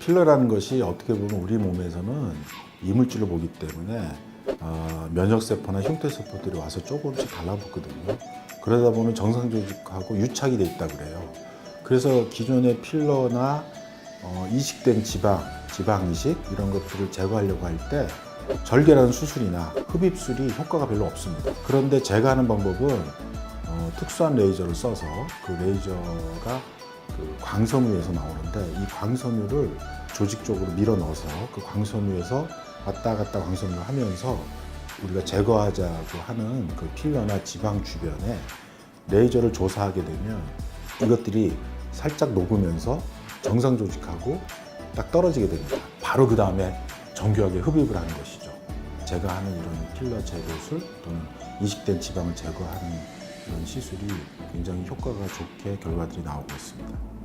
필러라는 것이 어떻게 보면 우리 몸에서는 이물질을 보기 때문에 어, 면역세포나 흉터세포들이 와서 조금씩 달라붙거든요. 그러다 보면 정상 조직하고 유착이 돼 있다 그래요. 그래서 기존의 필러나 어, 이식된 지방, 지방 이식 이런 것들을 제거하려고 할 때 절개라는 수술이나 흡입술이 효과가 별로 없습니다. 그런데 제가 하는 방법은 어, 특수한 레이저를 써서 그 레이저가 그 광섬유에서 나오는데 이 광섬유를 조직 쪽으로 밀어 넣어서 그 광섬유에서 왔다 갔다 광섬유를 하면서 우리가 제거하자고 하는 그 필러나 지방 주변에 레이저를 조사하게 되면 이것들이 살짝 녹으면서 정상 조직하고 딱 떨어지게 됩니다. 바로 그 다음에 정교하게 흡입을 하는 것이죠. 제가 하는 이런 필러 제거술 또는 이식된 지방을 제거하는 시술이 굉장히 효과가 좋게 결과들이 나오고 있습니다.